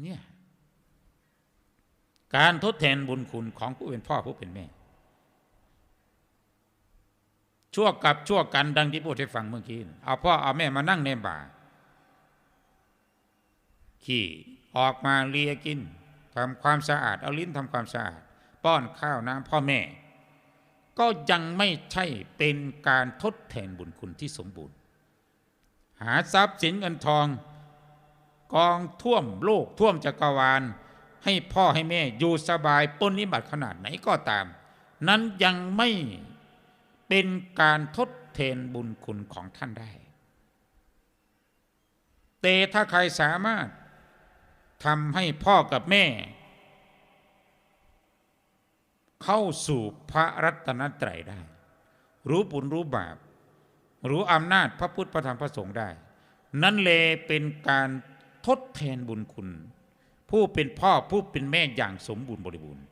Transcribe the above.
เนี่ยการทดแทนบุญคุณของผู้เป็นพ่อผู้เป็นแม่ ชั่วกับชั่วกันดังที่พูดให้ฟังเมื่อกี้เอาพ่อเอาแม่มานั่งในบ่าขี่ออกมาเลียกินทำความสะอาด เอาลิ้นทำความสะอาด ป้อนข้าวน้ำพ่อแม่ ก็ยังไม่ใช่เป็นการทดแทนบุญคุณที่สมบูรณ์ หาทรัพย์สินเงินทอง กองท่วมโลกท่วมจักรวาล ให้พ่อให้แม่อยู่สบายปนนิบัติขนาดไหนก็ตาม นั้นยังไม่เป็นการทดแทนบุญคุณของท่านได้ แต่ถ้าใครสามารถทำให้พ่อกับแม่ เข้าสู่พระรัตนตรัยได้ รู้บุญรู้บาป รู้อำนาจพระพุทธพระธรรมพระสงฆ์ได้ นั่นเลเป็นการ ทดแทนบุญคุณ ผู้เป็นพ่อผู้เป็นแม่อย่างสมบูรณ์บริบูรณ์